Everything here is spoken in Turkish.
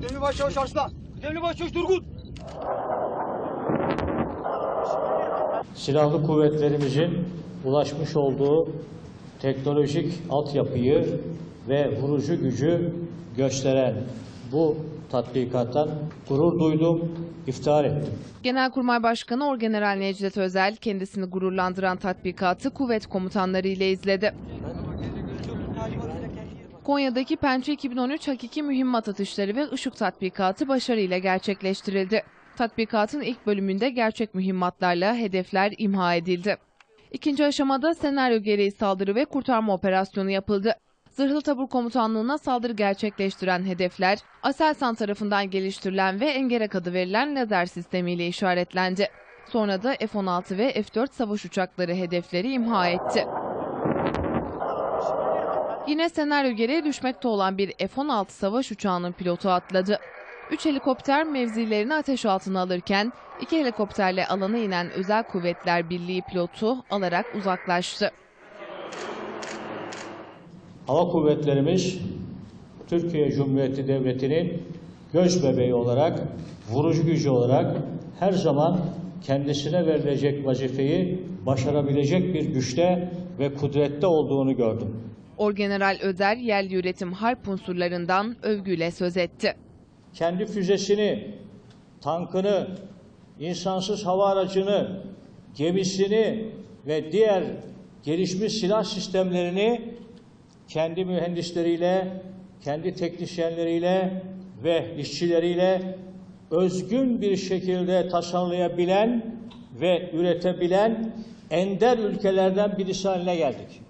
Kıdemli Başçavuş Arslan. Kıdemli Başçavuş Turgut. silahlı kuvvetlerimizin ulaşmış olduğu teknolojik altyapıyı ve vurucu gücü gösteren bu tatbikattan gurur duydum, iftihar ettim. Genelkurmay Başkanı Orgeneral Necdet Özel kendisini gururlandıran tatbikatı kuvvet komutanları ile izledi. Konya'daki Pençe 2013 hakiki mühimmat atışları ve ışık tatbikatı başarıyla gerçekleştirildi. Tatbikatın ilk bölümünde gerçek mühimmatlarla hedefler imha edildi. İkinci aşamada senaryo gereği saldırı ve kurtarma operasyonu yapıldı. Zırhlı Tabur Komutanlığı'na saldırı gerçekleştiren hedefler, Aselsan tarafından geliştirilen ve Engerek adı verilen lazer sistemiyle işaretlendi. Sonra da F-16 ve F-4 savaş uçakları hedefleri imha etti. Yine senaryo gereği düşmekte olan bir F-16 savaş uçağının pilotu atladı. Üç helikopter mevzilerini ateş altına alırken iki helikopterle alana inen Özel Kuvvetler Birliği pilotu alarak uzaklaştı. Hava kuvvetlerimiz Türkiye Cumhuriyeti Devleti'nin göz bebeği olarak, vurucu gücü olarak her zaman kendisine verilecek vazifeyi başarabilecek bir güçte ve kudrette olduğunu gördüm. Orgeneral Özer yerli üretim harp unsurlarından övgüyle söz etti. kendi füzesini, tankını, insansız hava aracını, gemisini ve diğer gelişmiş silah sistemlerini kendi mühendisleriyle, kendi teknisyenleriyle ve işçileriyle özgün bir şekilde tasarlayabilen ve üretebilen ender ülkelerden birisi haline geldik.